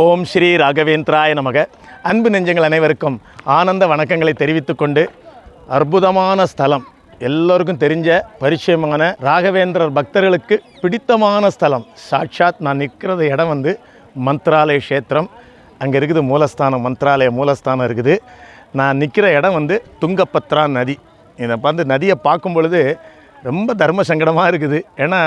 ஓம் ஸ்ரீ ராகவேந்திராய நமக. அன்பு நெஞ்சங்கள் அனைவருக்கும் ஆனந்த வணக்கங்களை தெரிவித்துக்கொண்டு அற்புதமான ஸ்தலம். எல்லோருக்கும் தெரிஞ்ச பரிச்சயமான ராகவேந்திரர் பக்தர்களுக்கு பிடித்தமான ஸ்தலம். சாட்சாத் நான் நிற்கிறது இடம் வந்து மந்த்ராலய க்ஷேத்திரம். அங்கே இருக்குது மூலஸ்தானம் மந்த்ராலய மூலஸ்தானம் இருக்குது. நான் நிற்கிற இடம் வந்து துங்கபத்ரா நதி. இதை வந்து நதியை பார்க்கும் பொழுது ரொம்ப தர்ம சங்கடமாக இருக்குது. ஏன்னா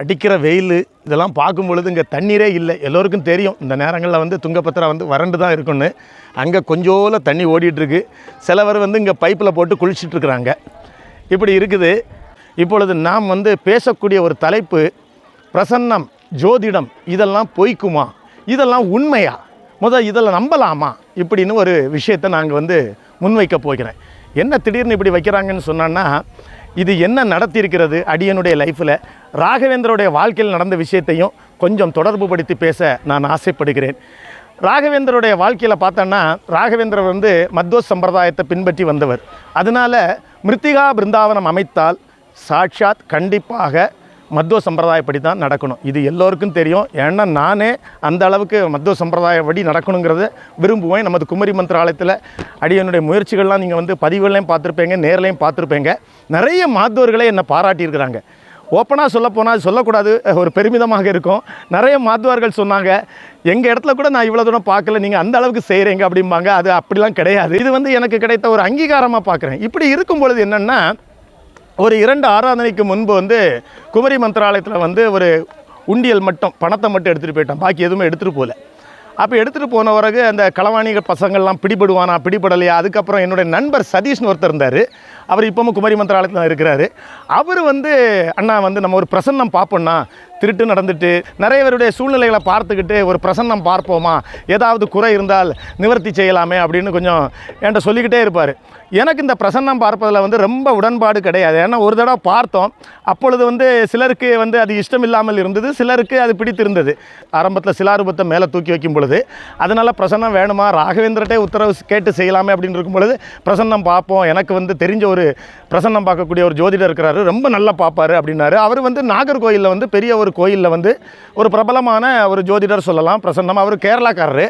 அடிக்கிற வெயில் இதெல்லாம் பார்க்கும் பொழுது இங்கே தண்ணீரே இல்லை. எல்லோருக்கும் தெரியும் இந்த நேரங்களில் வந்து துங்கபத்திரா வந்து வறண்டு தான் இருக்குன்னு அங்கே கொஞ்சோல தண்ணி ஓடிட்டுருக்கு. சிலவர் வந்து இங்கே பைப்பில் போட்டு குளிச்சிட்ருக்குறாங்க இப்படி இருக்குது. இப்பொழுது நாம் வந்து பேசக்கூடிய ஒரு தலைப்பு பிரசன்னம் ஜோதிடம் இதெல்லாம் பொய்க்குமா? இதெல்லாம் உண்மையா? முதல் இதில் நம்பலாமா? இப்படின்னு ஒரு விஷயத்தை நாங்கள் வந்து முன்வைக்க போகிறேன். என்ன திடீர்னு இப்படி வைக்கிறாங்கன்னு சொன்னான்னா இது என்ன நடத்தியிருக்கிறது அடியனுடைய லைஃப்பில் ராகவேந்தருடைய வாழ்க்கையில் நடந்த விஷயத்தையும் கொஞ்சம் தொடர்பு படுத்தி பேச நான் ஆசைப்படுகிறேன். ராகவேந்தருடைய வாழ்க்கையில் பார்த்தோன்னா ராகவேந்திரர் வந்து மத்வ சம்பிரதாயத்தை பின்பற்றி வந்தவர். அதனால மிருத்திகா பிருந்தாவனம் அமைத்தால் சாட்சாத் கண்டிப்பாக மத்வ சம்பிரதாயப்படி தான் நடக்கணும். இது எல்லோருக்கும் தெரியும். ஏன்னா நானே அந்த அளவுக்கு மத்துவ சம்பிரதாயப்படி நடக்கணுங்கிறத விரும்புவேன். நமது குமரி மந்திராலயத்தில் அடியனுடைய முயற்சிகள்லாம் நீங்கள் வந்து பதிவுகளையும் பார்த்துருப்பீங்க நேர்லையும் பார்த்துருப்பீங்க. நிறைய மாத்துவர்களே என்னை பாராட்டியிருக்கிறாங்க. ஓப்பனாக சொல்ல போனால் சொல்லக்கூடாது. ஒரு பெருமிதமாக இருக்கும். நிறைய மாத்துவார்கள் சொன்னாங்க எங்கள் இடத்துல கூட நான் இவ்வளோ தூரம் பார்க்கல. நீங்கள் அந்த அளவுக்கு செய்கிறீங்க அப்படிம்பாங்க. அது அப்படிலாம் கிடையாது. இது வந்து எனக்கு கிடைத்த ஒரு அங்கீகாரமாக பார்க்குறேன். இப்படி இருக்கும் பொழுது என்னென்னா ஒரு இரண்டு ஆராதனைக்கு முன்பு வந்து குமரி மந்திராலயத்தில் வந்து ஒரு உண்டியல் மட்டும் பணத்தை மட்டும் எடுத்துகிட்டு போயிட்டோம் பாக்கி எதுவுமே எடுத்துகிட்டு போகல அப்போ எடுத்துகிட்டு போன பிறகு அந்த களவாணிகள் பசங்கள்லாம் பிடிபடுவானா பிடிபடலையா? அதுக்கப்புறம் என்னுடைய நண்பர் சதீஷ்னு ஒருத்தர் இருந்தார். அவர் இப்போவும் குமரி மந்திராலயத்தில் இருக்கிறாரு. அவர் வந்து அண்ணா வந்து நம்ம ஒரு பிரசன்னம் பார்ப்போம்னா திருட்டு நடந்துட்டு நிறைய பேருடைய சூழ்நிலைகளை பார்த்துக்கிட்டு ஒரு பிரசன்னம் பார்ப்போமா? ஏதாவது குறை இருந்தால் நிவர்த்தி செய்யலாமே அப்படின்னு கொஞ்சம் என்கிட்ட சொல்லிக்கிட்டே இருப்பார். எனக்கு இந்த பிரசன்னம் பார்ப்பதில் வந்து ரொம்ப உடன்பாடு கிடையாது. ஏன்னா ஒரு தடவை பார்த்தோம். அப்பொழுது வந்து சிலருக்கு வந்து அது இஷ்டம் இல்லாமல் இருந்தது. சிலருக்கு அது பிடித்திருந்தது. ஆரம்பத்தில் சிலாரூபத்தை மேலே தூக்கி வைக்கும் பொழுது அதனால் பிரசன்னம் வேணுமா? ராகவேந்திரட்டே உத்தரவு கேட்டு செய்யலாமே அப்படின்னு இருக்கும் பொழுது பிரசன்னம் பார்ப்போம். எனக்கு வந்து தெரிஞ்ச ஒரு பிரசன்னம் பார்க்கக்கூடிய ஒரு ஜோதிடர் இருக்கிறாரு. ரொம்ப நல்லா பார்ப்பாரு அப்படின்னாரு. அவர் வந்து நாகர்கோயிலில் வந்து பெரிய ஒரு கோயிலில் வந்து ஒரு பிரபலமான ஒரு ஜோதிடர் சொல்லலாம். பிரசன்னம். அவர் கேரளாக்காரரு.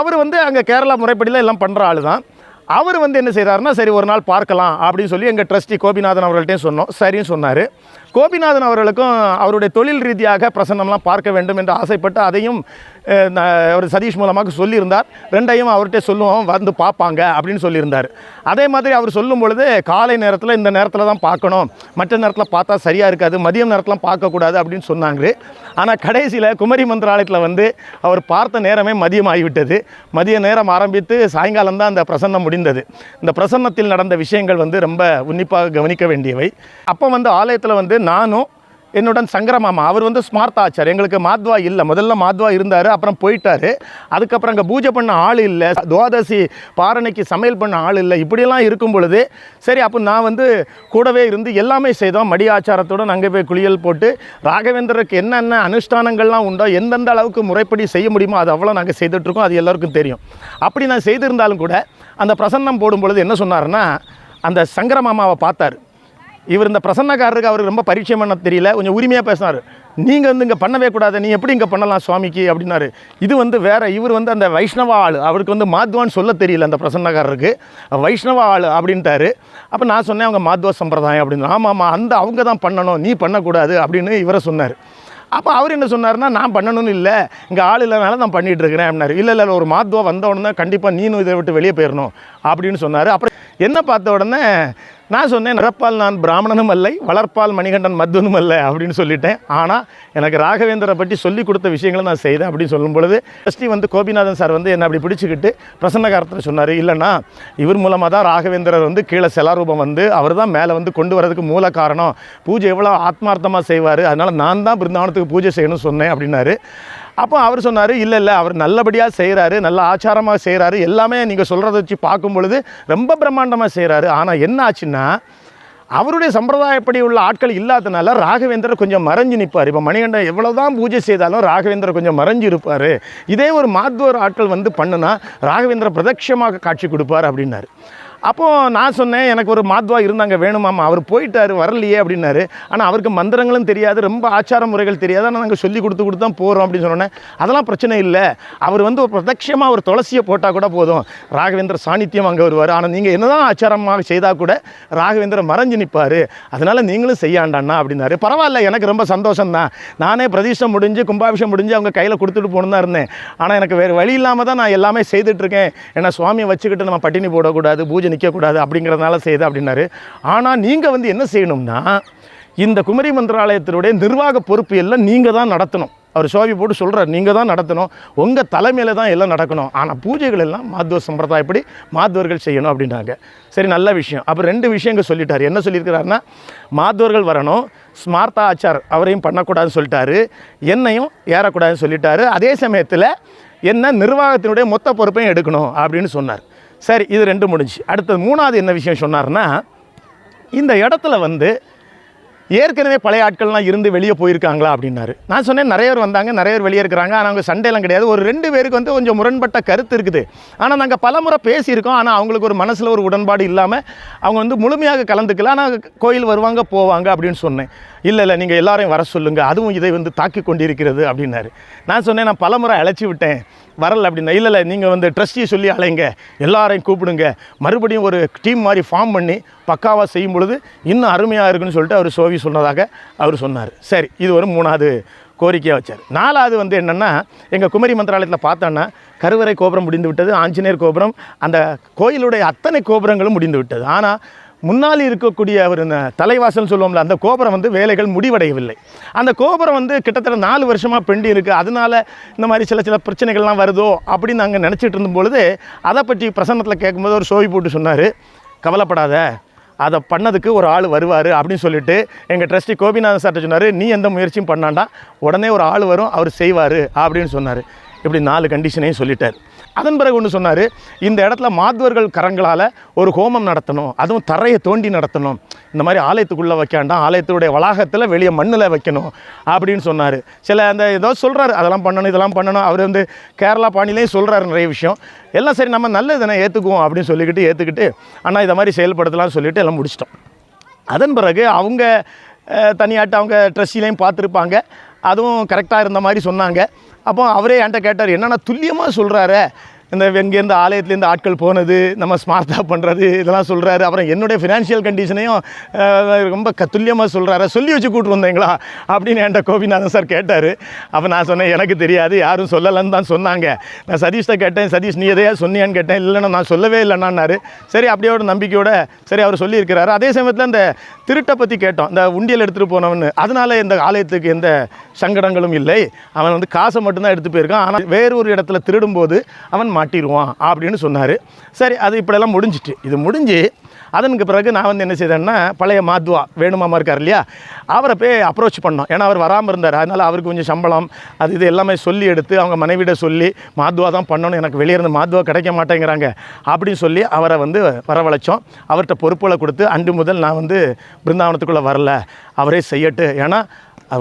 அவர் வந்து அங்கே கேரளா முறைப்படியில் எல்லாம் பண்ணுற ஆள் தான் அவர் வந்து என்ன செய்கிறாருன்னா சரி ஒரு நாள் பார்க்கலாம் அப்படின்னு சொல்லி எங்கள் ட்ரஸ்டி கோபிநாதன் அவர்கள்ட்டையும் சொன்னோம். சரின்னு சொன்னார். கோபிநாதன் அவர்களுக்கும் அவருடைய தொழில் ரீதியாக பிரசன்னம்லாம் பார்க்க வேண்டும் என்று ஆசைப்பட்டு அதையும் அவர் சதீஷ் மூலமாக சொல்லியிருந்தார். ரெண்டையும் அவர்கிட்ட சொல்லுவோம் வந்து பார்ப்பாங்க அப்படின்னு சொல்லியிருந்தார். அதே மாதிரி அவர் சொல்லும் பொழுது காலை நேரத்தில் இந்த நேரத்தில் தான் பார்க்கணும். மற்ற நேரத்தில் பார்த்தா சரியாக இருக்காது. மதியம் நேரத்தில் பார்க்கக்கூடாது அப்படின்னு சொன்னாங்க. ஆனால் கடைசியில் குமரி மந்திராலயத்தில் வந்து அவர் பார்த்த நேரமே மதியம் ஆகிவிட்டது. மதிய நேரம் ஆரம்பித்து சாயங்காலம் தான் அந்த பிரசன்னம் முடிந்தது. இந்த பிரசன்னத்தில் நடந்த விஷயங்கள் வந்து ரொம்ப உன்னிப்பாக கவனிக்க வேண்டியவை. அப்போ வந்து ஆலயத்தில் வந்து நானும் என்னுடன் சங்கரமாமா அவர் வந்து ஸ்மார்த் ஆச்சார். எங்களுக்கு மாத்வா இல்லை. முதல்ல மாத்வா இருந்தார் அப்புறம் போயிட்டார். அதுக்கப்புறம் அங்கே பூஜை பண்ண ஆள் இல்லை. துவாதசி பாரணைக்கு சமையல் பண்ண ஆள் இல்லை. இப்படியெல்லாம் இருக்கும் பொழுது சரி அப்போ நான் வந்து கூடவே இருந்து எல்லாமே செய்தோம். மடி ஆச்சாரத்துடன் அங்கே போய் குளியல் போட்டு ராகவேந்தருக்கு என்னென்ன அனுஷ்டானங்கள்லாம் உண்டோ எந்தெந்த அளவுக்கு முறைப்படி செய்ய முடியுமோ அது அவ்வளோ நாங்கள் செய்துட்ருக்கோம். அது எல்லாருக்கும் தெரியும். அப்படி நான் செய்திருந்தாலும் கூட அந்த பிரசன்னம் போடும் பொழுது என்ன சொன்னார்னா அந்த சங்கரமாமாவை பார்த்தார். இவர் இந்த பிரசன்னக்காரருக்கு அவருக்கு ரொம்ப பரிச்சயம் பண்ண தெரியல. கொஞ்சம் உரிமையாக பேசினார். நீங்கள் வந்து இங்கே பண்ணவே கூடாது. நீ எப்படி இங்கே பண்ணலாம் சுவாமிக்கு? அப்படின்னாரு. இது வந்து வேறு இவர் வந்து அந்த வைஷ்ணவ ஆள். அவருக்கு வந்து மாத்வான்னு சொல்ல தெரியல அந்த பிரசன்னக்காரருக்கு. வைஷ்ணவ ஆள் அப்படின்ட்டாரு. அப்போ நான் சொன்னேன் அவங்க மாத்வா சம்பிரதாயம் அப்படின்னு. ஆமாம் ஆமாம் அந்த அவங்க தான் பண்ணணும். நீ பண்ணக்கூடாது அப்படின்னு இவரை சொன்னார். அப்போ அவர் என்ன சொன்னார்னா நான் பண்ணணும்னு இல்லை. இங்கே ஆள் இல்லைனால நான் பண்ணிகிட்டு இருக்கிறேன் அப்படின்னாரு. இல்லை இல்லை ஒரு மாத்வா வந்த உடனே கண்டிப்பாக நீனும் இதை விட்டு வெளியே போயிடணும் அப்படின்னு சொன்னார். அப்புறம் என்ன பார்த்த உடனே நான் சொன்னேன் நிறப்பால் நான் பிராமணனும் அல்ல வளர்ப்பால் மணிகண்டன் மத்துவனும் அல்ல அப்படின்னு சொல்லிட்டேன். ஆனால் எனக்கு ராகவேந்தரை பற்றி சொல்லி கொடுத்த விஷயங்களை நான் செய்தேன் அப்படின்னு சொல்லும் பொழுது ஃபஸ்ட்டி வந்து கோபிநாதன் சார் வந்து என்னை அப்படி பிடிச்சிக்கிட்டு பிரசன்னகாரத்தில் சொன்னார் இல்லைன்னா இவர் மூலமாக தான் ராகவேந்திரர் வந்து கீழே செலாரூபம் வந்து அவர் தான் மேலே வந்து கொண்டு வரதுக்கு மூல காரணம். பூஜை எவ்வளோ ஆத்மார்த்தமாக செய்வார் அதனால் நான் தான் பிருந்தாவனத்துக்கு பூஜை செய்யணும்னு சொன்னேன் அப்படின்னாரு. அப்போ அவர் சொன்னார் இல்லை இல்லை அவர் நல்லபடியாக செய்கிறாரு நல்ல ஆச்சாரமாக செய்கிறாரு எல்லாமே நீங்கள் சொல்கிறத வச்சு பார்க்கும் பொழுது ரொம்ப பிரம்மாண்டமாக செய்கிறாரு ஆனால் என்ன ஆச்சுன்னா அவருடைய சம்பிரதாயப்படி உள்ள ஆட்கள் இல்லாதனால ராகவேந்தர் கொஞ்சம் மறைஞ்சு நிற்பார் இப்போ மணிகண்டன் எவ்வளோ தான் பூஜை செய்தாலும் ராகவேந்தர் கொஞ்சம் மறைஞ்சு இருப்பார். இதே ஒரு மாத்வர் ஆட்கள் வந்து பண்ணுனா ராகவேந்திர பிரதட்சமாக காட்சி கொடுப்பார் அப்படின்னாரு. அப்போது நான் சொன்னேன் எனக்கு ஒரு மாத்வா இருந்தாங்க வேணுமாமா அவர் போயிட்டார் வரலையே அப்படின்னாரு. ஆனால் அவருக்கு மந்திரங்களும் தெரியாது ரொம்ப ஆச்சார முறைகள் தெரியாது. ஆனால் நாங்கள் சொல்லி கொடுத்து கொடுத்து தான் போகிறோம் அப்படின்னு சொன்னோன்னே அதெல்லாம் பிரச்சனை இல்லை. அவர் வந்து ஒரு பிரதட்சியமாக ஒரு துளசியை போட்டால் கூட போதும். ராகவேந்திர சாணித்தியம் அங்கே வருவார். ஆனால் நீங்கள் என்னதான் ஆச்சாரமாக செய்தால் கூட ராகவேந்திர மறைஞ்சு நிற்பார் அதனால் நீங்களும் செய்யாண்டாண்ணா அப்படின்னாரு. பரவாயில்ல எனக்கு ரொம்ப சந்தோஷம் தான் நானே பிரதிஷ்டம் முடிஞ்சு கும்பாபிஷம் முடிஞ்சு அவங்க கையில் கொடுத்துட்டு போகணும் தான் இருந்தேன். ஆனால் எனக்கு வேறு வழி இல்லாமல் தான் நான் எல்லாமே செய்துட்ருக்கேன் ஏன்னா சுவாமியை வச்சுக்கிட்டு நம்ம பட்டினி போடக்கூடாது பூஜை நிற்கக்கூடாது அப்படிங்கிறதுனால செய்து அப்படின்னாரு. ஆனால் நீங்கள் வந்து என்ன செய்யணும்னா இந்த குமரி மந்திராலயத்தினுடைய நிர்வாக பொறுப்பு எல்லாம் நீங்கள் தான் நடத்தணும். அவர் சோவி போட்டு சொல்கிறார் நீங்கள் தான் நடத்தணும். உங்கள் தலைமையில் தான் எல்லாம் நடக்கணும். ஆனால் பூஜைகள் எல்லாம் மாத்துவ சம்பிரதாயப்படி மாத்துவர்கள் செய்யணும் அப்படின்னாங்க. சரி நல்ல விஷயம். அப்போ ரெண்டு விஷயங்கள் சொல்லிட்டார். என்ன சொல்லியிருக்கிறாருன்னா மாத்துவர்கள் வரணும். ஸ்மார்த்தா ஆச்சார் அவரையும் பண்ணக்கூடாதுன்னு சொல்லிட்டாரு. என்னையும் ஏறக்கூடாதுன்னு சொல்லிட்டாரு. அதே சமயத்தில் என்ன நிர்வாகத்தினுடைய மொத்த பொறுப்பையும் எடுக்கணும் அப்படின்னு சொன்னார். சரி இது ரெண்டு முடிஞ்சு. அடுத்தது மூணாவது என்ன விஷயம் சொன்னார்னா இந்த இடத்துல வந்து ஏற்கனவே பழைய ஆட்கள்லாம் இருந்து வெளியே போயிருக்காங்களா அப்படின்னாரு. நான் சொன்னேன் நிறைய பேர் வந்தாங்க நிறைய பேர் வெளியே இருக்கிறாங்க ஆனால் அவங்க சண்டையெல்லாம் கிடையாது. ஒரு ரெண்டு பேருக்கு வந்து கொஞ்சம் முரண்பட்ட கருத்து இருக்குது. ஆனால் நாங்கள் பலமுறை பேசியிருக்கோம் ஆனால் அவங்களுக்கு ஒரு மனசில் ஒரு உடன்பாடு இல்லாமல் அவங்க வந்து முழுமையாக கலந்துக்கல. ஆனால் கோயில் வருவாங்க போவாங்க அப்படின்னு சொன்னேன். இல்லை இல்லை நீங்கள் எல்லாரையும் வர சொல்லுங்கள் அதுவும் இதை வந்து தாக்கி கொண்டிருக்கிறது அப்படின்னாரு. நான் சொன்னேன் நான் பலமுறை அழைச்சி விட்டேன். வரல அப்படின்னா இல்லை இல்லை நீங்கள் வந்து ட்ரஸ்டியை சொல்லி அலைங்க. எல்லாரையும் கூப்பிடுங்க. மறுபடியும் ஒரு டீம் மாதிரி ஃபார்ம் பண்ணி பக்காவாக செய்யும் பொழுது இன்னும் அருமையாக இருக்குன்னு சொல்லிட்டு அவர் சோவி சொன்னதாக அவர் சொன்னார். சரி இது ஒரு மூணாவது கோரிக்கையாக வச்சார். நாலாவது வந்து என்னென்னா எங்கள் குமரி மந்திராலயத்தில் பார்த்தோன்னா கருவறை கோபுரம் முடிந்து விட்டது ஆஞ்சநேயர் கோபுரம் அந்த கோயிலுடைய அத்தனை கோபுரங்களும் முடிந்து விட்டது. ஆனால் முன்னால் இருக்கக்கூடிய ஒரு இந்த சொல்லுவோம்ல அந்த கோபுரம் வந்து வேலைகள் முடிவடையவில்லை. அந்த கோபுரம் வந்து கிட்டத்தட்ட நாலு வருஷமாக பெண்டி இருக்குது அதனால இந்த மாதிரி சில சில பிரச்சனைகள்லாம் வருதோ அப்படின்னு நாங்கள் நினச்சிட்டு இருந்த பொழுது அதை பற்றி பிரசன்னத்தில் கேட்கும்போது ஒரு சோவி போட்டு சொன்னார். கவலைப்படாத அதை பண்ணதுக்கு ஒரு ஆள் வருவார் அப்படின்னு சொல்லிட்டு எங்கள் ட்ரஸ்டி கோபிநாதன் சார்ட்ட சொன்னார். நீ எந்த முயற்சியும் பண்ணாண்டா உடனே ஒரு ஆள் வரும் அவர் செய்வார் அப்படின்னு சொன்னார். இப்படி நாலு கண்டிஷனையும் சொல்லிட்டார். அதன் பிறகு ஒன்று சொன்னார் இந்த இடத்துல மாத்துவர்கள் கரங்களால் ஒரு ஹோமம் நடத்தணும் அதுவும் தரையை தோண்டி நடத்தணும். இந்த மாதிரி ஆலயத்துக்குள்ளே வைக்காண்டாம் ஆலயத்துடைய வளாகத்தில் வெளியே மண்ணில் வைக்கணும் அப்படின்னு சொன்னார். சில அந்த ஏதோ சொல்கிறாரு அதெல்லாம் பண்ணணும் இதெல்லாம் பண்ணணும். அவர் வந்து கேரளா பாணிலையும் சொல்கிறாரு நிறைய விஷயம். எல்லாம் சரி நம்ம நல்லது தானே ஏற்றுக்குவோம் அப்படின்னு சொல்லிக்கிட்டு ஏற்றுக்கிட்டு அண்ணா இதை மாதிரி செயல்படுத்தலாம்னு சொல்லிட்டு எல்லாம் முடிச்சிட்டோம். அதன் பிறகு அவங்க தனியாட்டு அவங்க ட்ரெஸ்ஸிலையும் பார்த்துருப்பாங்க. அதுவும் கரெக்டாக இருந்த மாதிரி சொன்னாங்க. அப்போ அவரே என்கிட்ட கேட்டார் என்னென்னா துல்லியமாக சொல்கிறாரு இந்த எங்கேருந்து ஆலயத்துலேருந்து ஆட்கள் போனது நம்ம ஸ்மார்ட்டாக பண்ணுறது இதெல்லாம் சொல்கிறாரு அப்புறம் என்னுடைய ஃபினான்ஷியல் கண்டிஷனையும் ரொம்ப கத்துல்யமாக சொல்கிறாரு சொல்லி வச்சு கூட்டு வந்தீங்களா? அப்படின்னு என்கிட்ட கோபிநாதன் சார் கேட்டார். அப்போ நான் சொன்னேன் எனக்கு தெரியாது யாரும் சொல்லலைன்னு தான் சொன்னாங்க. நான் சதீஷ்ட கேட்டேன் சதீஷ் நீ எதையா சொன்னியான்னு கேட்டேன். இல்லைன்னா நான் சொல்லவே இல்லைன்னாரு சரி அப்படியே ஒரு நம்பிக்கையோட சரி அவர் சொல்லியிருக்கிறாரு. அதே சமயத்தில் இந்த திருட்டை பற்றி கேட்டோம். இந்த உண்டியல் எடுத்துகிட்டு போனவன்னு. அதனால் இந்த ஆலயத்துக்கு எந்த சங்கடங்களும் இல்லை. அவன் வந்து காசை மட்டும்தான் எடுத்து போயிருக்கான். ஆனால் வேறு ஒரு இடத்துல திருடும்போது அவன் மாட்டிடுவான் அப்படின்னு சொன்னார். சரி அது இப்படியெல்லாம் முடிஞ்சிட்டு இது முடிஞ்சு அதனுக்கு பிறகு நான் வந்து என்ன செய்தேன்னா பழைய மாத்வா வேணுமாமா இருக்கார் இல்லையா அவரை போய் அப்ரோச் பண்ணோம். ஏன்னா அவர் வராமல் இருந்தார். அதனால் அவருக்கு கொஞ்சம் சம்பளம் அது இது எல்லாமே சொல்லி எடுத்து அவங்க மனைவிட சொல்லி மாத்வா தான் பண்ணணும் எனக்கு வெளியே இருந்து மாத்வா கிடைக்க மாட்டேங்கிறாங்க அப்படின்னு சொல்லி அவரை வந்து வரவழைச்சோம். அவர்கிட்ட பொறுப்புகளை கொடுத்து அன்று முதல் நான் வந்து பிருந்தாவனத்துக்குள்ளே வரல. அவரே செய்யட்டு ஏன்னா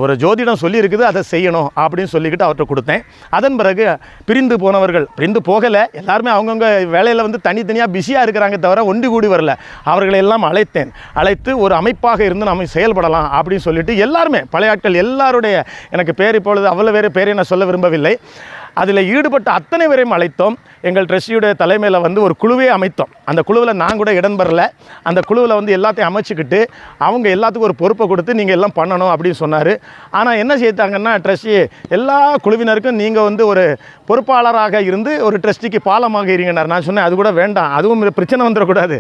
ஒரு ஜோதிடம் சொல்லியிருக்குது அதை செய்யணும் அப்படின்னு சொல்லிக்கிட்டு அவர்கிட்ட கொடுத்தேன். அதன் பிறகு பிரிந்து போனவர்கள் பிரிந்து போகலை. எல்லாருமே அவங்கவுங்க வேலையில் வந்து தனித்தனியாக பிஸியாக இருக்கிறாங்க தவிர ஒன்று கூடி வரல. அவர்களை எல்லாம் அழைத்தேன். அழைத்து ஒரு அமைப்பாக இருந்து நம்ம செயல்படலாம் அப்படின்னு சொல்லிட்டு எல்லாருமே பழைய ஆட்கள் எல்லாருடைய எனக்கு பேர் இப்பொழுது அவ்வளோ வேறு பேரை நான் சொல்ல விரும்பவில்லை. அதில் ஈடுபட்ட அத்தனை பேரையும் அழைத்தோம். எங்கள் ட்ரெஸ்டியுடைய தலைமையில் வந்து ஒரு குழுவே அமைத்தோம். அந்த குழுவில் நான் கூட இடம் பெறல. அந்த குழுவில் வந்து எல்லாத்தையும் அமைச்சிக்கிட்டு அவங்க எல்லாத்துக்கும் ஒரு பொறுப்பை கொடுத்து நீங்கள் எல்லாம் பண்ணணும் அப்படின்னு சொன்னார். ஆனால் என்ன செய்தாங்கன்னா ட்ரஸ்டி எல்லா குழுவினருக்கும் நீங்கள் வந்து ஒரு பொறுப்பாளராக இருந்து ஒரு ட்ரஸ்டிக்கு பாலமாக இருங்கன்னார் நான் சொன்னேன் அது கூட வேண்டாம். அதுவும் பிரச்சனை வந்துடக்கூடாது.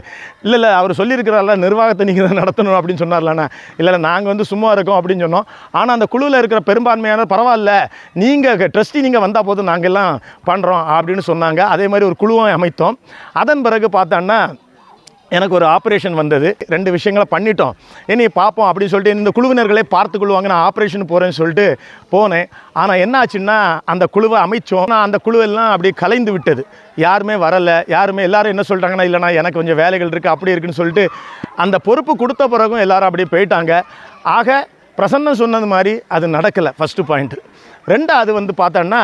இல்லை இல்லை அவர் சொல்லியிருக்கிறார்ல நிர்வாகத்தை நீங்கள் தான் நடத்தணும் அப்படின்னு சொன்னார்லண்ணா இல்லை இல்லை நாங்கள் வந்து சும்மா இருக்கோம் அப்படின்னு சொன்னோம். ஆனால் அந்த குழுவில் இருக்கிற பெரும்பான்மையான பரவாயில்ல. நீங்கள் ட்ரஸ்டி நீங்கள் வந்தால் போதும். நாங்கள் எல்லாம் பண்ணுறோம் அப்படின்னு சொன்னாங்க. அதே மாதிரி ஒரு குழுவை அமைத்தோம். அதன் பிறகு பார்த்தோன்னா எனக்கு ஒரு ஆப்ரேஷன் வந்தது. ரெண்டு விஷயங்களை பண்ணிட்டோம். இனி பார்ப்போம் அப்படின்னு சொல்லிட்டு இந்த குழுவினர்களே பார்த்துக்கொள்வாங்க நான் ஆப்ரேஷன் போகிறேன்னு சொல்லிட்டு போனேன். ஆனால் என்ன ஆச்சுன்னா அந்த குழுவை அமைச்சோம். ஆனால் அந்த குழுவெல்லாம் அப்படி கலைந்து விட்டது. யாருமே வரலை. யாருமே எல்லாரும் என்ன சொல்கிறாங்கன்னா இல்லைனா எனக்கு கொஞ்சம் வேலைகள் இருக்குது அப்படி இருக்குன்னு சொல்லிட்டு அந்த பொறுப்பு கொடுத்த பிறகும் எல்லாரும் அப்படியே போயிட்டாங்க. ஆக பிரசன்னம் சொன்னது மாதிரி அது நடக்கலை. ஃபஸ்ட்டு பாயிண்ட்டு ரெண்டாவது வந்து பார்த்தோன்னா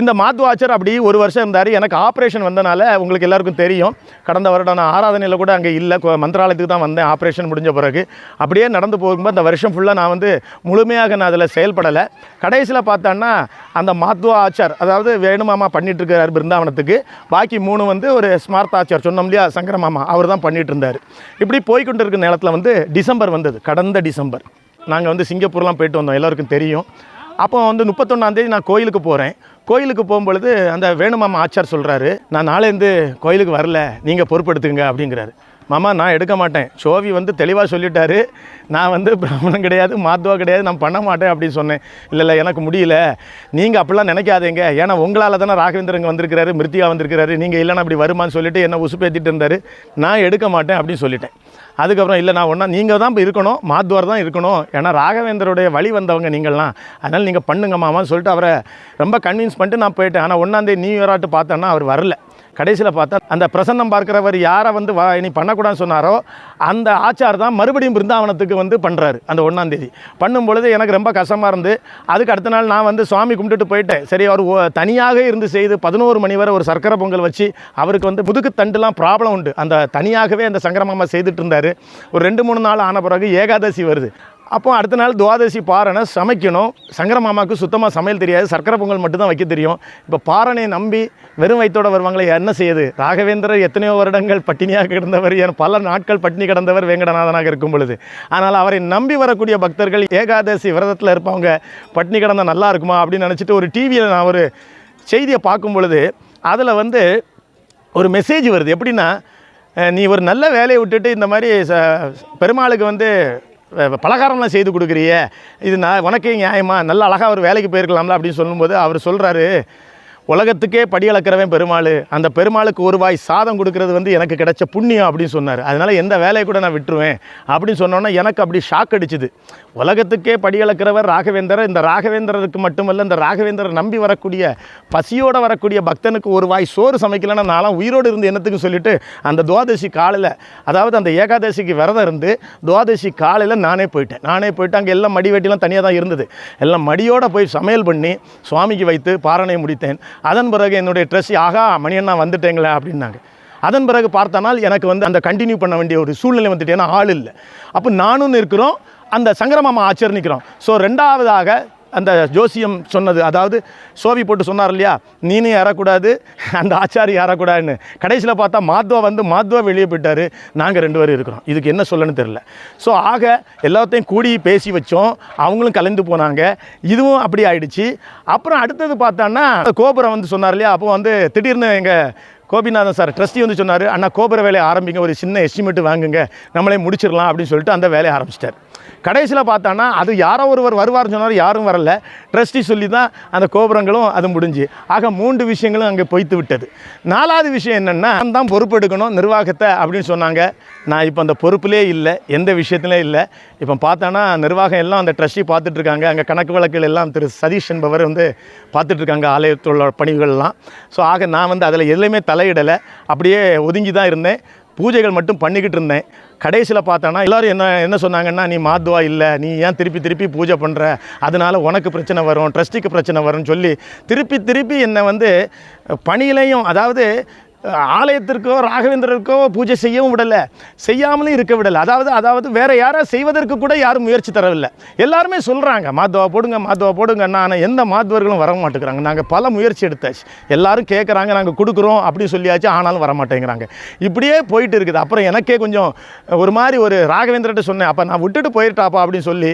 இந்த மாத்வாச்சர் அப்படி ஒரு வருஷம் இருந்தார். எனக்கு ஆப்ரேஷன் வந்தனால உங்களுக்கு எல்லாருக்கும் தெரியும். கடந்த வருடம் நான் ஆராதனையில் கூட அங்கே இல்லை. மந்திராலயத்துக்கு தான் வந்தேன். ஆப்ரேஷன் முடிஞ்ச பிறகு. அப்படியே நடந்து போகும்போது அந்த வருஷம் ஃபுல்லாக நான் வந்து முழுமையாக நான் அதில் செயல்படலை. கடைசியில் பார்த்தோன்னா அந்த மாத்வா ஆச்சார் அதாவது வேணுமாமா பண்ணிட்டு பிருந்தாவனத்துக்கு. பாக்கி மூணு வந்து ஒரு ஸ்மார்த் ஆச்சார் சொன்னோம் இல்லையா? சங்கர மாமா அவர் தான் பண்ணிகிட்டு இருந்தார். இப்படி போய்க்கொண்டு இருக்கிற நேரத்தில் வந்து டிசம்பர் வந்தது. கடந்த டிசம்பர். நாங்கள் வந்து சிங்கப்பூர்லாம் போயிட்டு வந்தோம். எல்லாருக்கும் தெரியும். அப்போ வந்து முப்பத்தொன்னாந்தேதி நான் கோயிலுக்கு போகிறேன் கோயிலுக்கு போகும்பொழுது அந்த வேணுமாமா ஆச்சார் சொல்கிறாரு நான் நாளேந்து கோயிலுக்கு வரல நீங்கள் பொறுப்பெடுத்துங்க அப்படிங்கிறாரு. மாமா நான் எடுக்க மாட்டேன். சோவி வந்து தெளிவாக சொல்லிட்டாரு. நான் வந்து பிராமணன் கிடையாது மாத்துவா கிடையாது நான் பண்ண மாட்டேன் அப்படின்னு சொன்னேன். இல்லை இல்லை எனக்கு முடியல. நீங்கள் அப்படிலாம் நினைக்காதீங்க. ஏன்னா உங்களால் தானே ராகவேந்திரங்க வந்திருக்கிறாரு மிருத்தியா வந்திருக்கிறாரு. நீங்கள் இல்லைன்னா அப்படி வருமான்னு சொல்லிட்டு என்னை உசுப்பேற்றிட்டு இருந்தார். நான் எடுக்க மாட்டேன் அப்படின்னு சொல்லிட்டேன். அதுக்கப்புறம் இல்லை நான் ஒன்றா நீங்கள் தான் இப்போ இருக்கணும் மாத்வார் தான் இருக்கணும். ஏன்னா ராகவேந்தருடைய வழி வந்தவங்க நீங்கள்லாம். அதனால் நீங்கள் பண்ணுங்க மாமான்னு சொல்லிட்டு அவரை ரொம்ப கன்வின்ஸ் பண்ணிட்டு நான் போயிட்டேன். ஆனால் ஒன்றாந்தேதி நியூ இயராட்டு பார்த்தேன்னா அவர் வரல. கடைசியில் பார்த்தா அந்த பிரசன்னம் பார்க்குறவர் யாரை வந்து வா இனி பண்ணக்கூடாதுன்னு சொன்னாரோ அந்த ஆச்சார் தான் மறுபடியும் பிருந்தாவனத்துக்கு வந்து பண்ணுறாரு அந்த ஒன்றாந்தேதி பண்ணும் பொழுது எனக்கு ரொம்ப கஷ்டமாக இருந்து அதுக்கு அடுத்த நாள் நான் வந்து சுவாமி கும்பிட்டுட்டு போயிட்டேன். சரி அவர் ஓ- தனியாக இருந்து செய்து பதினோரு மணி வரை ஒரு சர்க்கரை பொங்கல் வச்சு அவருக்கு வந்து முதுகு தண்டுலாம் ப்ராப்ளம் உண்டு. அந்த தனியாகவே அந்த சங்கரமாமா செய்துட்டு இருந்தார். ஒரு ரெண்டு மூணு நாள் ஆன பிறகு ஏகாதசி வருது. அப்போ அடுத்த நாள் துவாதசி பாரணை சமைக்கணும். சங்கர மாமாவுக்கு சுத்தமாக சமையல் தெரியாது. சர்க்கரை பொங்கல் மட்டும்தான் வைக்க தெரியும். இப்போ பாரனை நம்பி வெறும் வயிற்றோட வருவாங்களே என்ன செய்யுது? ராகவேந்திரர் எத்தனையோ வருடங்கள் பட்டினியாக கிடந்தவர் ஏன் பல நாட்கள் பட்டினி கிடந்தவர் வேங்கடநாதனாக இருக்கும் பொழுது. ஆனால் அவரை நம்பி வரக்கூடிய பக்தர்கள் ஏகாதசி விரதத்தில் இருப்பவங்க பட்டினி கிடந்தால் நல்லா இருக்குமா அப்படின்னு நினச்சிட்டு ஒரு டிவியில் நான் ஒரு செய்தியை பார்க்கும் பொழுது அதில் வந்து ஒரு மெசேஜ் வருது. எப்படின்னா நீ ஒரு நல்ல வேலையை விட்டுட்டு இந்த மாதிரி ச பெருமாளுக்கு வந்து பலகாரம்லாம் செய்து கொடுக்குறிய. இது நான் உனக்கே நியாயமா? நல்ல அழகாக ஒரு வேலைக்கு போயிருக்கலாம்ல அப்படின்னு சொல்லும்போது அவர் சொல்கிறாரு உலகத்துக்கே படி அளக்கிறவன் பெருமாள். அந்த பெருமாளுக்கு ஒரு வாய் சாதம் கொடுக்கறது வந்து எனக்கு கிடைச்ச புண்ணியம் அப்படின்னு சொன்னார். அதனால் எந்த வேலையை கூட நான் விட்டுருவேன் அப்படின்னு சொன்னோன்னா எனக்கு அப்படி ஷாக் அடிச்சுது. உலகத்துக்கே படி அளக்கிறவர் ராகவேந்தரர் இந்த ராகவேந்திரருக்கு மட்டுமல்ல இந்த ராகவேந்திரர் நம்பி வரக்கூடிய பசியோடு வரக்கூடிய பக்தனுக்கு ஒரு வாய் சோறு சமைக்கலன்னா நான்லாம் உயிரோடு இருந்து என்னத்துக்கு சொல்லிட்டு அந்த துவாதசி காலையில் அதாவது அந்த ஏகாதசிக்கு விரதம் இருந்து துவாதசி காலையில் நானே போயிட்டேன். நானே போயிட்டு அங்கே எல்லாம் மடி வெட்டிலாம் தனியாக தான் இருந்தது. எல்லாம் மடியோடு போய் சமையல் பண்ணி சுவாமிக்கு வைத்து பாரணையை முடித்தேன். அதன் பிறகு என்னுடைய ட்ரெஸ் ஆகா மணியண்ணா வந்துட்டேங்களே அப்படின்னாங்க. அதன் பிறகு பார்த்தனால் எனக்கு வந்து அந்த கண்டினியூ பண்ண வேண்டிய ஒரு சூழ்நிலை வந்துட்டு ஏன்னா ஆள் இல்லை. அப்போ நானும் இருக்கிறோம் அந்த சங்கரமாமா ஆச்சர் நிற்கிறோம் ஸோ ரெண்டாவதாக அந்த ஜோசியம் சொன்னது அதாவது சோவி போட்டு சொன்னார் இல்லையா நீனும் ஏறக்கூடாது அந்த ஆச்சாரி ஏறக்கூடாதுன்னு. கடைசியில் பார்த்தா மாத்வா வந்து மாத்வா வெளியே போயிட்டார். நாங்கள் ரெண்டு பேரும் இருக்கிறோம். இதுக்கு என்ன சொல்லணும்னு தெரில ஸோ ஆக எல்லாத்தையும் கூடி பேசி வச்சோம். அவங்களும் கலந்து போனாங்க. இதுவும் அப்படி ஆயிடுச்சு. அப்புறம் அடுத்தது பார்த்தோன்னா கோபுரம் வந்து சொன்னார் இல்லையா அப்போ வந்து திடீர்னு எங்கள் கோபிநாதன் சார் ட்ரஸ்டி வந்து சொன்னார் அண்ணா கோபுர வேலையை ஆரம்பிங்க ஒரு சின்ன எஸ்டிமேட் வாங்குங்க நம்மளே முடிச்சிடலாம் அப்படின்னு சொல்லிட்டு அந்த வேலையை ஆரம்பிச்சிட்டார். கடைசியில் பார்த்தான்னா அது யாரோ ஒருவர் வருவார்னு சொன்னார் யாரும் வரல. ட்ரஸ்டி சொல்லி தான் அந்த கோபுரங்களும் அது முடிஞ்சு. ஆக மூன்று விஷயங்களும் அங்கே பொய்த்து விட்டது. நாலாவது விஷயம் என்னென்னா நான் தான் பொறுப்பெடுக்கணும் நிர்வாகத்தை அப்படின்னு சொன்னாங்க. நான் இப்போ அந்த பொறுப்பிலே இல்லை எந்த விஷயத்துலையும் இல்லை. இப்போ பார்த்தோன்னா நிர்வாகம் எல்லாம் அந்த ட்ரஸ்டி பார்த்துட்ருக்காங்க அங்கே கணக்கு வழக்குகள் எல்லாம் திரு சதீஷ் என்பவர் வந்து பார்த்துட்ருக்காங்க ஆலயத்துள்ள பணிகள்லாம். ஸோ ஆக நான் வந்து அதில் எதுலையுமே தலையிடலை அப்படியே ஒதுங்கி தான் இருந்தேன். பூஜைகள் மட்டும் பண்ணிக்கிட்டு இருந்தேன். கடைசியில் பார்த்தோன்னா எல்லோரும் என்ன என்ன சொன்னாங்கன்னா நீ மாத்துவா இல்லை நீ ஏன் திருப்பி திருப்பி பூஜை பண்ணுற அதனால் உனக்கு பிரச்சனை வரும் ட்ரஸ்டிக்கு பிரச்சனை வரும்னு சொல்லி திருப்பி திருப்பி என்னை வந்து பணியிலையும் அதாவது ஆலயத்திற்கோ ராகவேந்திரருக்கோ பூஜை செய்யவும் விடலை. செய்யாமலும் இருக்க விடலை. அதாவது அதாவது வேறு யாரா செய்வதற்கு கூட யாரும் முயற்சி தரவில்லை. எல்லாருமே சொல்கிறாங்க மாத்துவா போடுங்க மாத்துவா போடுங்க நான் எந்த மாத்துவர்களும் வர மாட்டேங்கிறாங்க. நாங்கள் பல முயற்சி எடுத்தாச்சு. எல்லாரும் கேட்குறாங்க நாங்கள் கொடுக்குறோம் அப்படின்னு சொல்லியாச்சு. ஆனாலும் வர மாட்டேங்கிறாங்க. இப்படியே போயிட்டு இருக்குது. அப்புறம் எனக்கே கொஞ்சம் ஒரு மாதிரி ஒரு ராகவேந்திரட்ட சொன்னேன் அப்போ நான் விட்டுட்டு போயிட்டாப்பா அப்படின்னு சொல்லி.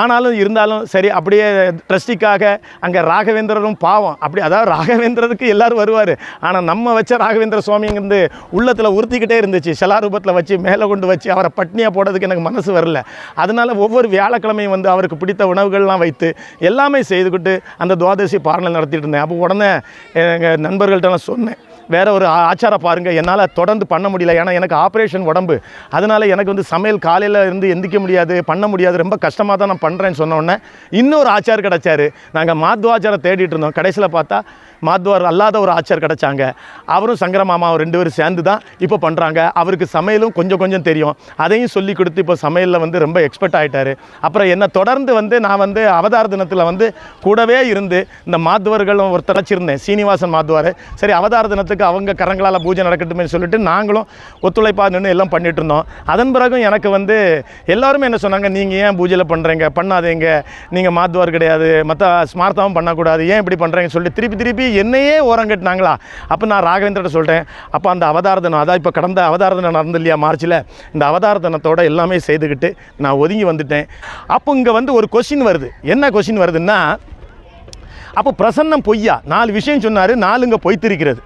ஆனாலும் இருந்தாலும் சரி அப்படியே ட்ரஸ்டிக்காக அங்கே ராகவேந்திரரும் பாவம். அப்படி அதாவது ராகவேந்திரருக்கு எல்லோரும் வருவார். ஆனால் நம்ம வச்ச ராகவேந்திர சுவாமிங்கிறது உள்ளத்தில் உறுத்திக்கிட்டே இருந்துச்சு. சிலாரூபத்தில் வச்சு மேலே கொண்டு வச்சு அவரை பட்னியாக போடுறதுக்கு எனக்கு மனசு வரல. அதனால் ஒவ்வொரு வியாழக்கிழமையும் வந்து அவருக்கு பிடித்த உணவுகள்லாம் வைத்து எல்லாமே செய்துக்கிட்டு அந்த துவாதசி பாரணை நடத்திட்டு இருந்தேன். அப்போ உடனே எங்கள் நண்பர்கள்ட்டலாம் சொன்னேன். வேற ஒரு ஆச்சாரம் பாருங்கள் என்னால் தொடர்ந்து பண்ண முடியல. ஏன்னா எனக்கு ஆப்ரேஷன் உடம்பு. அதனால எனக்கு வந்து சமையல் காலையில் இருந்து எந்திக்க முடியாது பண்ண முடியாது. ரொம்ப கஷ்டமாக தான் நான் பண்ணுறேன்னு சொன்னோடனே இன்னொரு ஆச்சார் கிடைச்சாரு. நாங்கள் மாத்வாச்சாரம் தேடிட்டு இருந்தோம். கடைசியில் பார்த்தா மாத்வார் அல்லாத ஒரு ஆச்சார் கிடைச்சாங்க. அவரும் சங்கர மாமாவும் ரெண்டு பேரும் சேர்ந்து தான் இப்போ பண்ணுறாங்க அவருக்கு சமையலும் கொஞ்சம் கொஞ்சம் தெரியும். அதையும் சொல்லி கொடுத்து இப்போ சமையலில் வந்து ரொம்ப எக்ஸ்பர்ட் ஆகிட்டார் அப்புறம் என்னை தொடர்ந்து வந்து நான் வந்து அவதார தினத்தில் வந்து கூடவே இருந்து இந்த மாத்துவர்களும் ஒரு தடைச்சிருந்தேன் சீனிவாசன் மாத்துவார் சரி அவதார தினத்துக்கு அவங்க கரங்களால் பூஜை நடக்கட்டுமே சொல்லிட்டு நாங்களும் ஒத்துழைப்பாக நின்று எல்லாம் பண்ணிட்டு இருந்தோம். அதன் பிறகும் எனக்கு வந்து எல்லாருமே என்ன சொன்னாங்க நீங்கள் ஏன் பூஜையில் பண்ணுறீங்க பண்ணாதீங்க. நீங்கள் மாத்துவார் கிடையாது. மற்ற ஸ்மார்த்தாவும் பண்ணக்கூடாது. ஏன் இப்படி பண்ணுறீங்கன்னு சொல்லிட்டு திருப்பி திருப்பி என்னையே ஓரம் கட்டினாங்களா அப்போ நான் ராகவேந்திரட்ட சொல்லிட்டேன் அப்போ அந்த அவதார தினம் அதான் இப்போ கடந்த அவதார தினம் நடந்து இல்லையா மார்ச்சில் இந்த அவதார தினத்தோட எல்லாமே செய்துக்கிட்டு நான் ஒதுங்கி வந்துட்டேன். அப்போ இங்கே வந்து ஒரு கொஷின் வருது. என்ன கொஷின் வருதுன்னா அப்போ பிரசன்னம் பொய்யா? நாலு விஷயம் சொன்னார் நாலுங்க பொய்த்திருக்கிறது.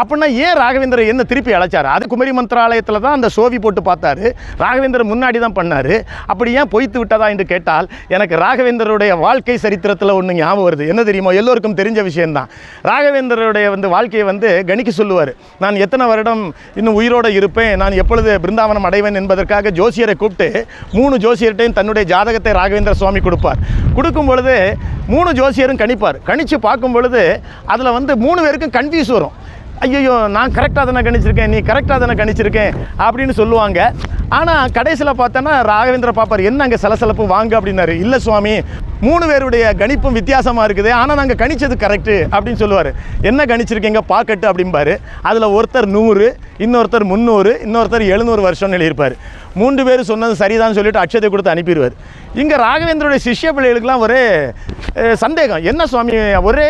அப்படின்னா ஏன் ராகவேந்தர் என்ன திருப்பி அழைச்சார்? அது குமரி மந்திராலயத்தில் தான் அந்த சோவி போட்டு பார்த்தாரு. ராகவேந்தர் முன்னாடி தான் பண்ணார். அப்படி ஏன் பொய்த்து விட்டதா என்று கேட்டால் எனக்கு ராகவேந்தருடைய வாழ்க்கை சரித்திரத்தில் ஒன்று ஞாபகம் வருது. என்ன தெரியுமோ? எல்லோருக்கும் தெரிஞ்ச விஷயம்தான். ராகவேந்தருடைய வந்து வாழ்க்கையை வந்து கணிக்க சொல்லுவார். நான் எத்தனை வருடம் இன்னும் உயிரோடு இருப்பேன். நான் எப்பொழுது பிருந்தாவனம் அடைவேன் என்பதற்காக ஜோசியரை கூப்பிட்டு மூணு ஜோசியர்கிட்டையும் தன்னுடைய ஜாதகத்தை ராகவேந்திர சுவாமி கொடுப்பார். கொடுக்கும் பொழுது மூணு ஜோசியரும் கணிப்பார். கணித்து பார்க்கும் பொழுது அதில் வந்து மூணு பேருக்கும் கன்ஃபியூஸ் வரும். ஐயோ நான் கரெக்டாக தானே கணிச்சிருக்கேன் நீ கரெக்டாக தானே கணிச்சிருக்கேன் அப்படின்னு சொல்லுவாங்க. ஆனால் கடைசியில் பார்த்தோன்னா ராகவேந்திர பாப்பார் என்ன அங்கே சலசலப்பு வாங்க அப்படின்னாரு. இல்லை சுவாமி மூணு பேருடைய கணிப்பும் வித்தியாசமாக இருக்குது. ஆனால் நாங்கள் கணிச்சது கரெக்டு அப்படின்னு சொல்லுவார். என்ன கணிச்சிருக்கீங்க பாக்கெட்டு அப்படிம்பாரு. அதில் ஒருத்தர் நூறு இன்னொருத்தர் முந்நூறு இன்னொருத்தர் எழுநூறு வருஷம்னு எழுதியிருப்பார். மூன்று பேர் சொன்னது சரிதான் சொல்லிட்டு அக்ஷதை கொடுத்து அனுப்பிடுவார். இங்கே ராகவேந்தருடைய சிஷ்ய பிள்ளைகளுக்கெல்லாம் ஒரே சந்தேகம். என்ன சுவாமி ஒரே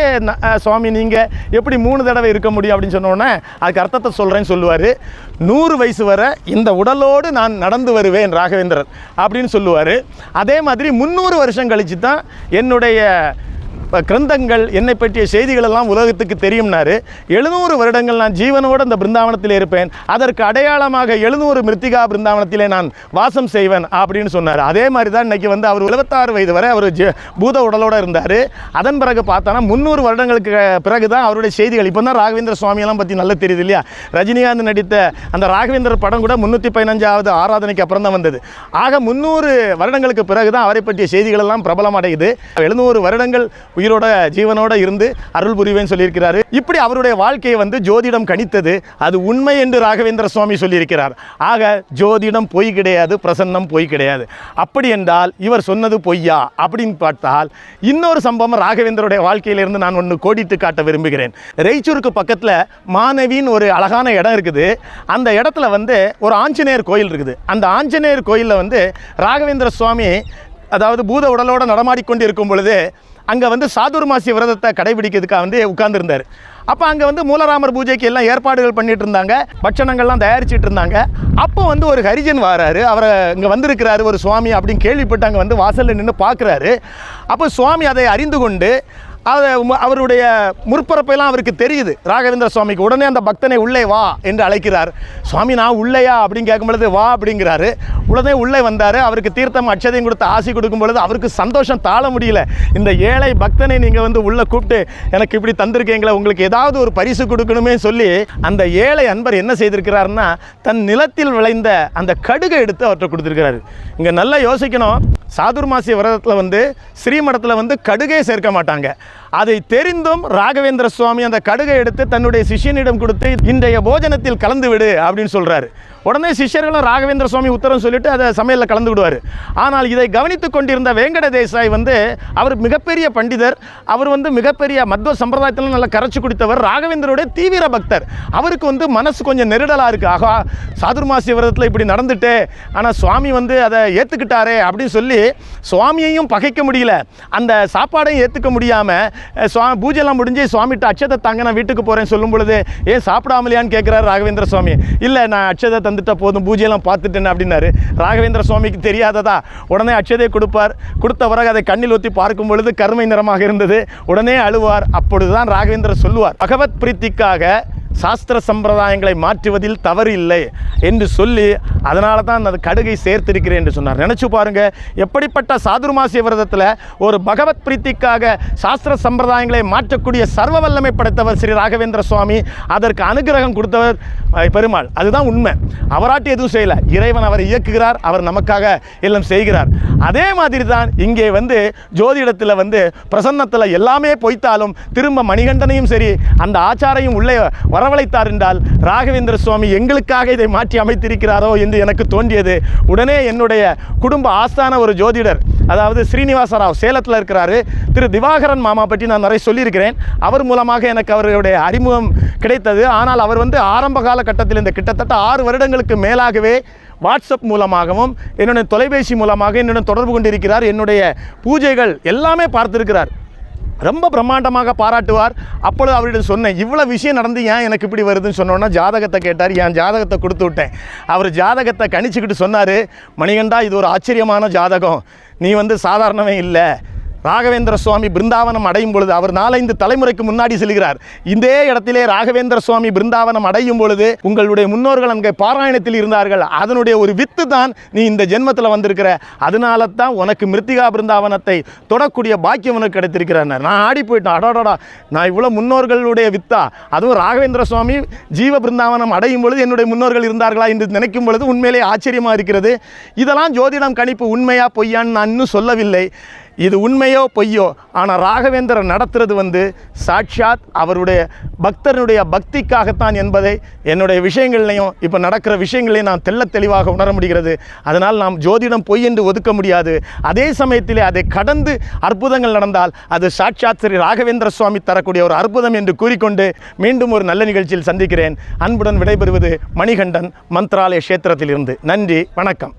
சுவாமி நீங்கள் எப்படி மூணு தடவை இருக்க முடியும் அப்படின்னு சொன்னோடனே அதுக்கு அர்த்தத்தை சொல்கிறேன்னு சொல்லுவார். நூறு வயசு வரை இந்த உடலோடு நான் நடந்து வருவேன் ராகவேந்திரர் அப்படின்னு சொல்லுவார். அதே மாதிரி முந்நூறு வருஷம் கழித்து தான் என்னுடைய இப்போ கிரந்தங்கள் என்னை பற்றிய செய்திகள் எல்லாம் உலகத்துக்கு தெரியும்னாரு. எழுநூறு வருடங்கள் நான் ஜீவனோடு அந்த பிருந்தாவனத்தில் இருப்பேன். அதற்கு அடையாளமாக எழுநூறு மிருத்திகா பிருந்தாவனத்திலே நான் வாசம் செய்வேன் அப்படின்னு சொன்னார். அதே மாதிரி தான் இன்னைக்கு வந்து அவர் எழுபத்தாறு வயது வரை அவர் பூத உடலோடு இருந்தார். அதன் பிறகு பார்த்தோன்னா முந்நூறு வருடங்களுக்கு பிறகு தான் அவருடைய செய்திகள். இப்போ தான் ராகவேந்திர சுவாமியெல்லாம் பற்றி நல்லா தெரியுது இல்லையா? ரஜினிகாந்த் நடித்த அந்த ராகவேந்திர படம் கூட முந்நூற்றி பதினஞ்சாவது ஆராதனைக்கு அப்புறம் தான் வந்தது. ஆக முந்நூறு வருடங்களுக்கு பிறகு தான் அவரை பற்றிய செய்திகள் எல்லாம் பிரபலம் அடையுது எழுநூறு வருடங்கள் உயிரோட ஜீவனோட இருந்து அருள் புரிவேன்னு சொல்லியிருக்கிறாரு. இப்படி அவருடைய வாழ்க்கையை வந்து ஜோதிடம் கணித்தது. அது உண்மை என்று ராகவேந்திர சுவாமி சொல்லியிருக்கிறார். ஆக ஜோதிடம் பொய் கிடையாது பிரசன்னம் பொய் கிடையாது. அப்படி என்றால் இவர் சொன்னது பொய்யா? அப்படின்னு பார்த்தால் இன்னொரு சம்பவம் ராகவேந்தருடைய வாழ்க்கையிலிருந்து நான் ஒன்று கோடிட்டு காட்ட விரும்புகிறேன். ரெய்ச்சூருக்கு பக்கத்தில் மாணவின்னு ஒரு அழகான இடம் இருக்குது. அந்த இடத்துல வந்து ஒரு ஆஞ்சநேயர் கோயில் இருக்குது. அந்த ஆஞ்சநேயர் கோயிலில் வந்து ராகவேந்திர சுவாமி அதாவது பூத உடலோடு நடமாடிக்கொண்டு இருக்கும் பொழுது அங்கே வந்து சாதுர்மாசி விரதத்தை கடைபிடிக்கிறதுக்காக வந்து உட்கார்ந்துருந்தார். அப்போ அங்கே வந்து மூலராமர் பூஜைக்கு எல்லாம் ஏற்பாடுகள் பண்ணிட்டு இருந்தாங்க. பட்சணங்கள்லாம் தயாரிச்சுட்டு இருந்தாங்க. அப்போ வந்து ஒரு ஹரிஜன் வராரு. அவரை இங்கே வந்திருக்கிறாரு ஒரு சுவாமி அப்படின்னு கேள்விப்பட்டு அங்கே வந்து வாசலில் நின்று பார்க்குறாரு. அப்போ சுவாமி அதை அறிந்து கொண்டு அதை அவருடைய முற்பரப்பெல்லாம் அவருக்கு தெரியுது. ராகவேந்திர சுவாமிக்கு உடனே அந்த பக்தனை உள்ளே வா என்று அழைக்கிறார். சுவாமி நான் உள்ளேயா? அப்படின்னு கேட்கும் பொழுது வா அப்படிங்கிறாரு. உடனே உள்ளே வந்தார். அவருக்கு தீர்த்தம் அட்சதையும் கொடுத்து ஆசி கொடுக்கும் பொழுது அவருக்கு சந்தோஷம் தாழ முடியல. இந்த ஏழை பக்தனை நீங்கள் வந்து உள்ளே கூப்பிட்டு எனக்கு இப்படி தந்திருக்கீங்களா உங்களுக்கு ஏதாவது ஒரு பரிசு கொடுக்கணுமே சொல்லி அந்த ஏழை அன்பர் என்ன செய்திருக்கிறாருன்னா தன் நிலத்தில் விளைந்த அந்த கடுகை எடுத்து அவர்கிட்ட கொடுத்துருக்கிறாரு. இங்கே நல்லா யோசிக்கணும். சாதுர்மாசி விரதத்தில் வந்து ஸ்ரீமடத்தில் வந்து கடுகே சேர்க்க மாட்டாங்க. அதை தெரிந்தும் ராகவேந்திர சுவாமி அந்த கடுகை எடுத்து தன்னுடைய சிஷ்யனிடம் கொடுத்து இன்றைய போஜனத்தில் கலந்து விடு அப்படின்னு சொல்கிறாரு உடனே சிஷ்யர்களும் ராகவேந்திர சுவாமி உத்தரம் சொல்லிட்டு அதை சமையலில் கலந்து விடுவார் ஆனால் இதை கவனித்து கொண்டிருந்த வெங்கட தேசாய் வந்து அவர் மிகப்பெரிய பண்டிதர் அவர் வந்து மிகப்பெரிய மத்வ சம்பிரதாயத்தில் நல்லா கரைச்சி குடித்தவர் ராகவேந்தருடைய தீவிர பக்தர். அவருக்கு வந்து மனசு கொஞ்சம் நெருடலாக இருக்குது ஆகா சாதுர்மாசி விரதத்தில் இப்படி நடந்துட்டு ஆனால் சுவாமி வந்து அதை ஏற்றுக்கிட்டாரே அப்படின்னு சொல்லி சுவாமியையும் பகைக்க முடியல. அந்த சாப்பாடையும் ஏற்றுக்க முடியாமல் சுவா பூஜைலாம் முடிஞ்சு சுவாமிகிட்ட அச்சதை தாங்க நான் வீட்டுக்கு போகிறேன் சொல்லும் பொழுது ஏன் சாப்பிடாமலையான்னு கேட்குறாரு ராகவேந்திர சுவாமி இல்லை நான் அச்சதை தந்துட்ட போதும் பூஜையெல்லாம் பார்த்துட்டேன் அப்படின்னாரு. ராகவேந்திர சுவாமிக்கு தெரியாததா? உடனே அச்சதை கொடுப்பார். கொடுத்த பிறகு அதை கண்ணில் ஊற்றி பார்க்கும் பொழுது கருமை நிறமாக இருந்தது. உடனே அழுவார். அப்பொழுதுதான் ராகவேந்திரர் சொல்லுவார் பகவத் பிரீத்திக்காக சாஸ்திர சம்பிரதாயங்களை மாற்றுவதில் தவறு இல்லை என்று சொல்லி அதனால தான் அந்த கடுகை சேர்த்திருக்கிறேன் என்று சொன்னார். நினச்சி பாருங்க எப்படிப்பட்ட சாதுர்மாசிய விரதத்தில் ஒரு பகவத் பிரீத்திக்காக சாஸ்திர சம்பிரதாயங்களை மாற்றக்கூடிய சர்வ வல்லமை படைத்தவர் ஸ்ரீ ராகவேந்திர சுவாமி அதற்கு அனுகிரகம் கொடுத்தவர் பெருமாள். அதுதான் உண்மை. அவராட்டி எதுவும் செய்யலை. இறைவன் அவரை இயக்குகிறார் அவர் நமக்காக எல்லாம் செய்கிறார். அதே மாதிரி தான் இங்கே வந்து ஜோதிடத்தில் வந்து பிரசன்னத்தில் எல்லாமே பொய்த்தாலும் திரும்ப மணிகண்டனையும் சரி அந்த ஆச்சாரையும் உள்ளே வர வரவழைத்தார் என்றால் ராகவேந்திர சுவாமி எங்களுக்காக இதை மாற்றி அமைத்திருக்கிறாரோ என்று எனக்கு தோன்றியது. உடனே என்னுடைய குடும்ப ஆஸ்தான ஒரு ஜோதிடர் அதாவது ஸ்ரீனிவாச ராவ் சேலத்தில் இருக்கிறாரு. திரு திவாகரன் மாமா பற்றி நான் நிறைய சொல்லியிருக்கிறேன். அவர் மூலமாக எனக்கு அவருடைய அறிமுகம் கிடைத்தது. ஆனால் அவர் வந்து ஆரம்ப காலகட்டத்தில் இந்த கிட்டத்தட்ட ஆறு வருடங்களுக்கு மேலாகவே வாட்ஸ்அப் மூலமாகவும் என்னுடைய தொலைபேசி மூலமாக என்னுடன் தொடர்பு கொண்டிருக்கிறார். என்னுடைய பூஜைகள் எல்லாமே பார்த்திருக்கிறார். ரொம்ப பிரம்மாண்டமாக பாராட்டுவார். அப்பொழுது அவரிடம் சொன்னேன் இவ்வளோ விஷயம் நடந்து ஏன் எனக்கு இப்படி வருதுன்னு சொன்னோன்னா ஜாதகத்தை கேட்டார் என் ஜாதகத்தை கொடுத்து விட்டேன். அவர் ஜாதகத்தை கணிச்சுக்கிட்டு சொன்னார் மணிகண்டா இது ஒரு ஆச்சரியமான ஜாதகம். நீ வந்து சாதாரணமே இல்லை. ராகவேந்திர சுவாமி பிருந்தாவனம் அடையும் பொழுது அவர் நாலஞ்சு தலைமுறைக்கு முன்னாடி செல்கிறார். இதே இடத்திலே ராகவேந்திர சுவாமி பிருந்தாவனம் அடையும் பொழுது உங்களுடைய முன்னோர்கள் அங்கே பாராயணத்தில் இருந்தார்கள். அதனுடைய ஒரு வித்து தான் நீ இந்த ஜென்மத்தில் வந்திருக்கிற. அதனால தான் உனக்கு மிருத்திகா பிருந்தாவனத்தை தொடக்கூடிய பாக்கியம் உனக்கு கிடைத்திருக்கிறார். நான் ஆடி போயிட்டேன். அடோடா நான் இவ்வளோ முன்னோர்களுடைய வித்தா? அதுவும் ராகவேந்திர சுவாமி ஜீவ பிருந்தாவனம் அடையும் பொழுது என்னுடைய முன்னோர்கள் இருந்தார்களா என்று நினைக்கும் பொழுது உண்மையிலே ஆச்சரியமாக இருக்கிறது. இதெல்லாம் ஜோதிடம் கணிப்பு உண்மையா பொய்யான்னு நான் இன்னும் சொல்லவில்லை. இது உண்மையோ பொய்யோ? ஆனால் ராகவேந்திரர் நடத்துறது வந்து சாட்சாத் அவருடைய பக்தனுடைய பக்திக்காகத்தான் என்பதை என்னுடைய விஷயங்கள்லையும் இப்போ நடக்கிற விஷயங்களையும் நான் தெள்ளத் தெளிவாக உணர முடிகிறது. அதனால் நாம் ஜோதிடம் பொய் என்று ஒதுக்க முடியாது. அதே சமயத்திலே அதை கடந்து அற்புதங்கள் நடந்தால் அது சாட்சாத் ஸ்ரீ ராகவேந்திர சுவாமி தரக்கூடிய ஒரு அற்புதம் என்று கூறிக்கொண்டு மீண்டும் ஒரு நல்ல நிகழ்ச்சியில் சந்திக்கிறேன். அன்புடன் விடைபெறுவது மணிகண்டன் மந்த்ராலய கஷேத்திரத்திலிருந்து. நன்றி வணக்கம்.